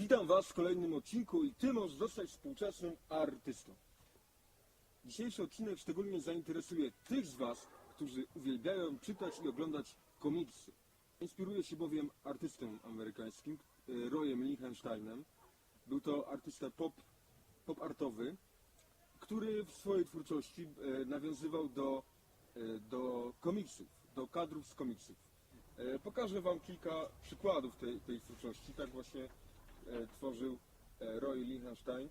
Witam Was w kolejnym odcinku i Ty możesz zostać współczesnym artystą. Dzisiejszy odcinek szczególnie zainteresuje tych z Was, którzy uwielbiają czytać i oglądać komiksy. Inspiruje się bowiem artystą amerykańskim, e, Royem Lichtensteinem. Był to artysta pop, pop artowy, który w swojej twórczości e, nawiązywał do, e, do komiksów, do kadrów z komiksów. Pokażę Wam kilka przykładów tej, tej twórczości. Tak właśnie tworzył e, Roy Lichtenstein.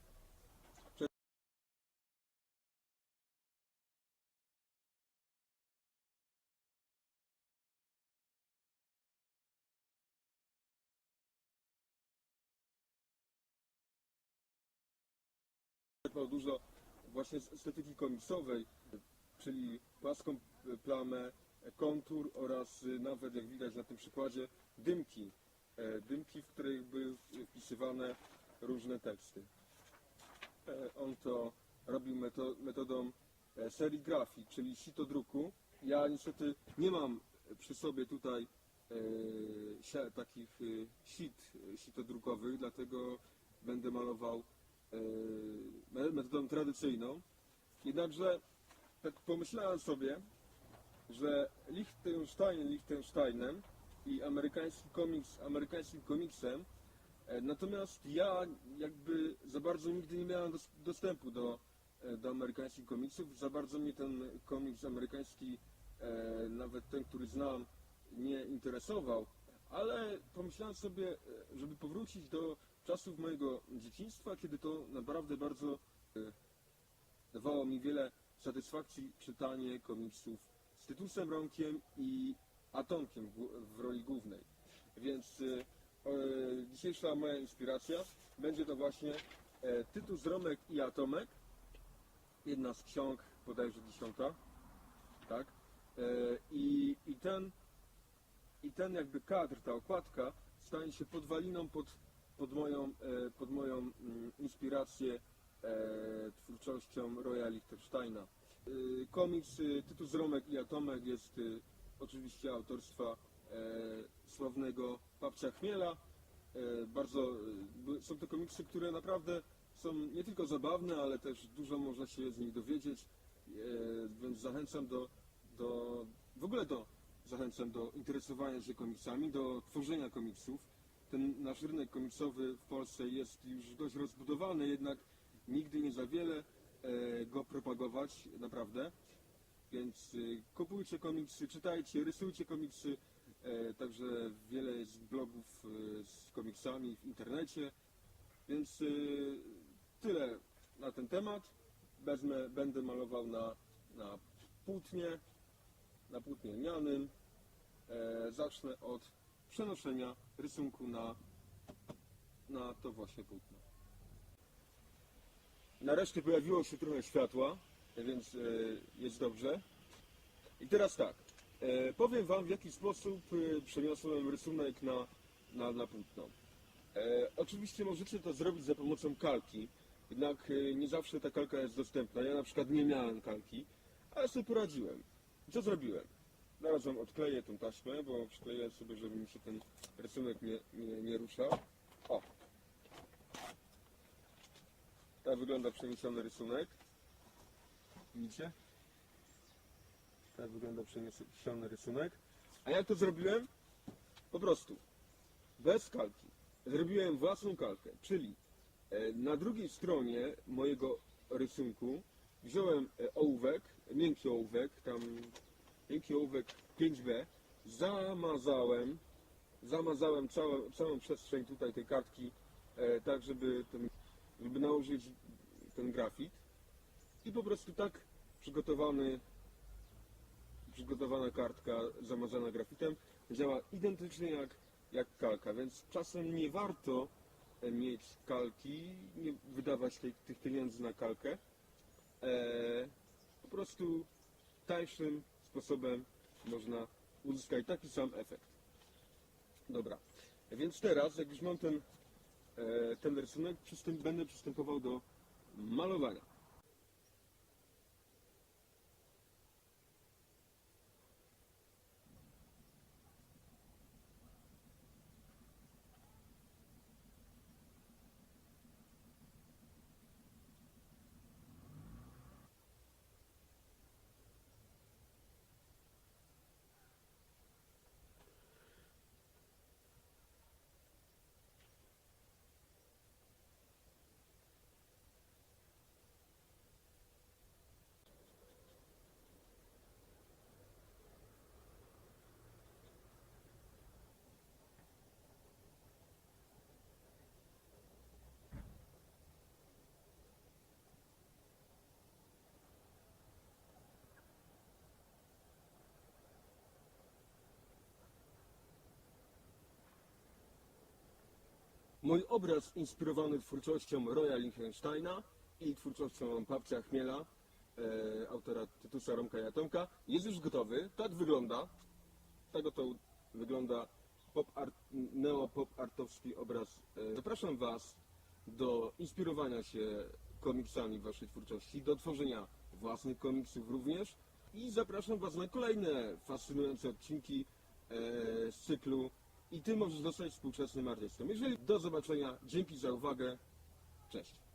Czerpał dużo właśnie z estetyki komiksowej, czyli płaską plamę, kontur oraz nawet, jak widać na tym przykładzie, dymki. E, Dymki, w których były wpisywane różne teksty. E, On to robił meto- metodą e, serigrafii, czyli sitodruku. Ja niestety nie mam przy sobie tutaj takich sit sitodrukowych, dlatego będę malował me- metodą tradycyjną. Jednakże tak pomyślałem sobie, że Liechtenstein Liechtensteinem i amerykański komiks amerykańskim komiksem, e, natomiast ja jakby za bardzo nigdy nie miałem dos- dostępu do, e, do amerykańskich komiksów, za bardzo mnie ten komiks amerykański, e, nawet ten, który znam, nie interesował, ale pomyślałem sobie, żeby powrócić do czasów mojego dzieciństwa, kiedy to naprawdę bardzo dawało mi wiele satysfakcji czytanie komiksów z Tytusem Ronkiem i Atomkiem w, roli głównej. Więc y, dzisiejsza moja inspiracja będzie to właśnie e, Tytus Romek i Atomek. Jedna z ksiąg, bodajże dziesiąta. Tak? E, i, i, ten, I ten jakby kadr, ta okładka stanie się podwaliną pod, pod moją, e, pod moją mm, inspirację twórczością Roya Lichtensteina. Komiks y, Tytus Romek i Atomek jest y, oczywiście autorstwa e, sławnego Babcia Chmiela. E, bardzo, by- są to komiksy, które naprawdę są nie tylko zabawne, ale też dużo można się z nich dowiedzieć, e, więc zachęcam do, do w ogóle do, zachęcam do interesowania się komiksami, do tworzenia komiksów. Ten nasz rynek komiksowy w Polsce jest już dość rozbudowany, jednak nigdy nie za wiele e, go propagować, naprawdę. Więc y, kupujcie komiksy, czytajcie, rysujcie komiksy. E, także wiele jest blogów e, z komiksami w internecie. Więc y, tyle na ten temat. Wezmę, będę malował na, na płótnie, na płótnie lnianym. E, zacznę od przenoszenia rysunku na, na to właśnie płótno. Nareszcie pojawiło się trochę światła, więc e, jest dobrze. I teraz tak, e, powiem Wam w jaki sposób e, przeniosłem rysunek na, na, na płótno. Oczywiście możecie to zrobić za pomocą kalki, jednak nie zawsze ta kalka jest dostępna. Ja na przykład nie miałem kalki, ale sobie poradziłem. Co zrobiłem? Zaraz Wam odkleję tą taśmę, bo przykleję sobie, żeby mi się ten rysunek nie, nie, nie ruszał. O, tak wygląda przeniesiony rysunek. Widzicie? Tak wygląda przeniesiony rysunek. A jak to zrobiłem? Po prostu. Bez kalki. Zrobiłem własną kalkę. Czyli e, na drugiej stronie mojego rysunku wziąłem e, ołówek, miękki ołówek, tam miękki ołówek 5B, zamazałem, zamazałem całą, całą przestrzeń tutaj tej kartki, e, tak żeby ten żeby nałożyć ten grafit i po prostu tak przygotowany przygotowana kartka zamazana grafitem działa identycznie jak, jak kalka, więc czasem nie warto e, mieć kalki, nie wydawać tej, tych pieniędzy na kalkę. E, po prostu tańszym sposobem można uzyskać taki sam efekt. Dobra, więc teraz jak już mam ten e, ten rysunek, przystęp, będę przystępował do malowania. Mój obraz inspirowany twórczością Roya Lichtensteina i twórczością Papcia Chmiela, e, autora Tytusa Romka Jatomka, jest już gotowy. Tak wygląda. Tak oto wygląda pop art, neo-pop artowski obraz. E, Zapraszam Was do inspirowania się komiksami Waszej twórczości, do tworzenia własnych komiksów również i zapraszam Was na kolejne fascynujące odcinki e, z cyklu i Ty możesz zostać współczesnym artystą. Jeżeli do zobaczenia, dzięki za uwagę, cześć.